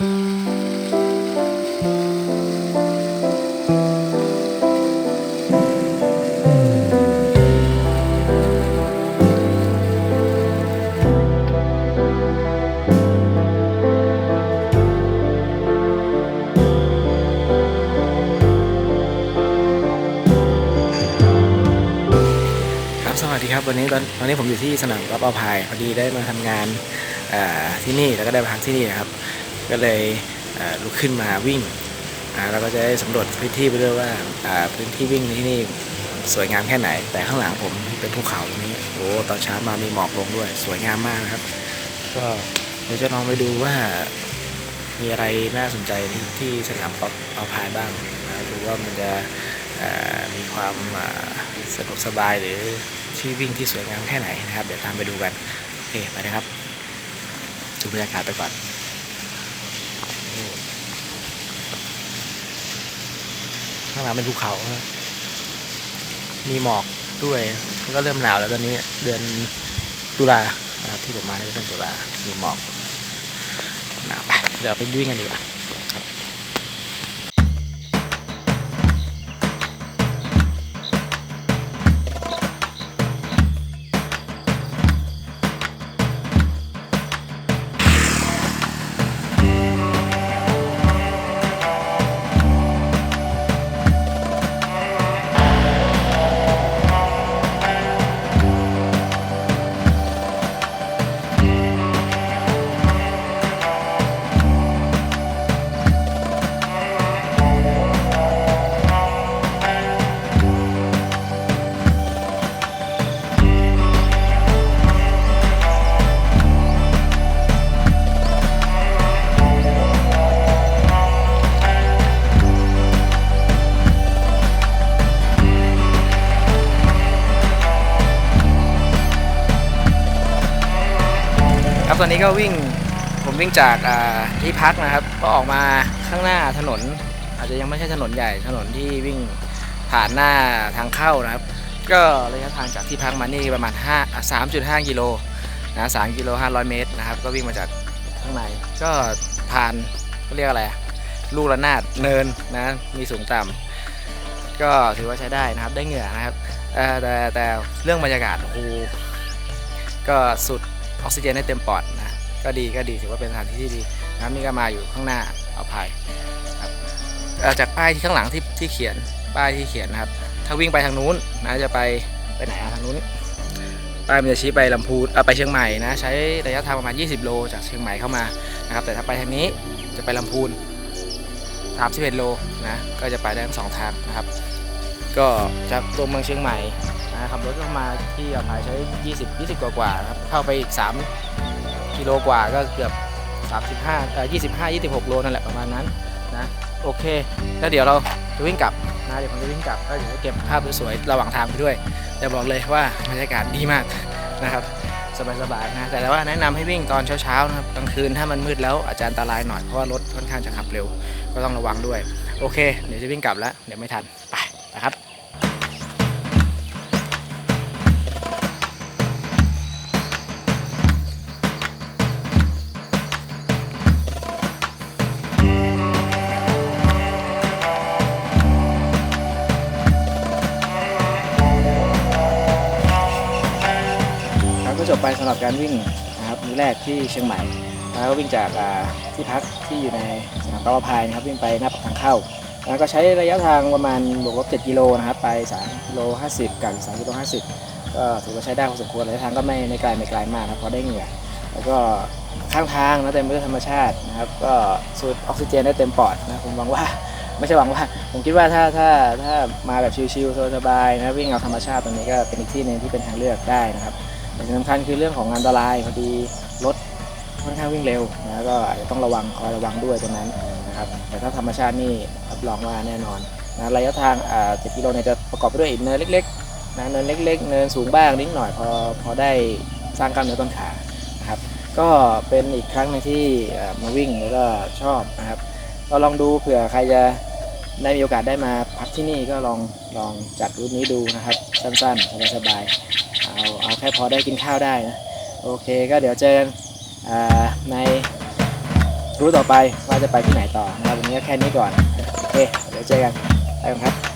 ครับสวัสดีครับวันนี้ตอนตอนนี้ผมอยู่ที่สนามกอล์ฟเอาพายพอดีได้มาทำงานที่นี่แล้วก็ได้มาพักที่นี่นะครับ ก็เลยลุกขึ้นมาวิ่งเราก็จะได้สำรวจพื้นที่ไปด้วยว่าพื้นที่วิ่งที่นี่สวยงามแค่ไหน แต่ข้างหลังผมเป็นภูเขาตรงนี้โอ้ตอนเช้ามามีหมอกลงด้วย สวยงามมากนะครับ ก็เดี๋ยวจะลองไปดูว่ามีอะไรน่าสนใจที่ที่สนามกอล์ฟเอาพายบ้างนะดูว่ามันจะมีความสะดวกสบายหรือที่วิ่งที่สวยงามแค่ไหนนะครับ เดี๋ยวตามไปดูกันโอเคไปนะครับดูบรรยากาศไปก่อนข้างหลังเป็นภูเขานะมีหมอกด้วยมันก็เริ่มหนาวแล้วตอนนี้ เดือนตุลาที่ผมมาในเดือนตุลามีหมอกหนาวไปเดี๋ยวไปวิ่งกันดีกว่า ตอนนี้ก็วิ่งผมวิ่งจากที่พักนะครับ ก็ออกมาข้างหน้าถนน อาจจะยังไม่ใช่ถนนใหญ่ถนนที่วิ่งผ่านหน้าทางเข้านะครับ ก็ระยะทางจากที่พักมานี่ประมาณ5 3.5กิโลนะ3กิโล500 เมตรนะครับ ก็วิ่งมาจากข้างในก็ผ่านเขาเรียกอะไรลูกระนาดเนินนะมีสูงต่ำก็ถือว่าใช้ได้นะครับได้เหงื่อนะครับแต่แต่เรื่องบรรยากาศโอ้โหก็สุด ออกซิเจนให้เต็มปอดนะก็ดีก็ดีถือว่าเป็นสถานที่ที่ดีนะครับนี่ก็มาอยู่ข้างหน้าเอาภัยครับจากป้ายที่ข้างหลังที่ที่เขียนป้ายที่เขียนนะครับ ถ้าวิ่งไปทางนู้นนะจะไปไปไหนอะทางนู้นป้ายมันจะชี้ไปลำพูนเอ่อไปเชียงใหม่นะใช้ระยะทางประมาณ 20 โล จากเชียงใหม่เข้ามานะครับ แต่ถ้าไปทางนี้จะไปลำพูน31โลนะก็จะไปได้ทั้งสองทางนะครับ ก็จากตัวเมืองเชียงใหม่ นะขับรถเข้ามาที่อ่าวพายใช้ 20 20 กว่ากว่าครับเข้าไปอีก 3 กิโลกว่าก็เกือบ 35เอ่อ25 26 โลนั่นแหละประมาณนั้นนะโอเค แล้วเดี๋ยวเราจะวิ่งกลับนะเดี๋ยวผมจะวิ่งกลับก็เดี๋ยวจะเก็บภาพสวยๆระหว่างทางไปด้วยแต่บอกเลยว่าบรรยากาศดีมากนะครับสบายๆนะแต่ว่าแนะนำให้วิ่งตอนเช้าๆนะครับกลางคืนถ้ามันมืดแล้วอาจจะอันตรายหน่อยเพราะว่ารถค่อนข้างจะขับเร็ว ก็ต้องระวังด้วย โอเค เดี๋ยวจะวิ่งกลับแล้วเดี๋ยวไม่ทันไปนะครับ ก็จบไปสำหรับการวิ่งนะครับมือแรกที่เชียงใหม่แล้วก็วิ่งจากที่พักที่อยู่ในสนามกอล์ฟพายนะครับวิ่งไปหน้าปากทางเข้า แล้วก็ใช้ระยะทางประมาณบวกลบ7กิโลนะครับไป3กิโล50 กับ3กิโล50 ก็ถือว่าใช้ได้พอสมควรระยะทางก็ไม่ไม่ไกลไม่ไกลมากนะพอได้เหงื่อแล้วก็ข้างทางนะเต็มไปด้วยธรรมชาตินะครับก็สูดออกซิเจนได้เต็มปอดนะผมหวังว่าไม่ใช่หวังว่า ผมคิดว่าถ้าถ้าถ้ามาแบบชิลๆสบายๆนะวิ่งเอาธรรมชาติตรงนี้ก็เป็นอีกที่หนึ่งที่เป็นทางเลือกได้นะครับ แต่ที่สำคัญคือเรื่องของอันตรายพอดีรถค่อนข้างวิ่งเร็วนะก็อาจจะต้องระวังคอยระวังด้วยตรงนั้นนะครับแต่ถ้าธรรมชาตินี่รับรองว่าแน่นอนนะระยะทางอ่า7กิโลเนี่ยจะประกอบไปด้วยเนินเล็กๆนะเนินเล็ก ๆ เนินสูงบ้างนิดหน่อยพอพอได้สร้างกล้ามเนื้อต้นขานะครับก็เป็นอีกครั้งหนึงที่อ่อมาวิ่งแล้วก็ชอบนะครับก็ลองดูเผื่อใครจะ ได้มีโอกาสได้มาพักที่นี่ก็ลองลองจัดรูปนี้ดูนะครับ สั้นๆสบายๆเอาเอาแค่พอได้กินข้าวได้นะโอเคก็เดี๋ยวเจอกันในรู้ต่อไปว่าจะไปที่ไหนต่อนะครับวันนี้ก็แค่นี้ก่อนโอเคเดี๋ยวเจอกันไปกันครับ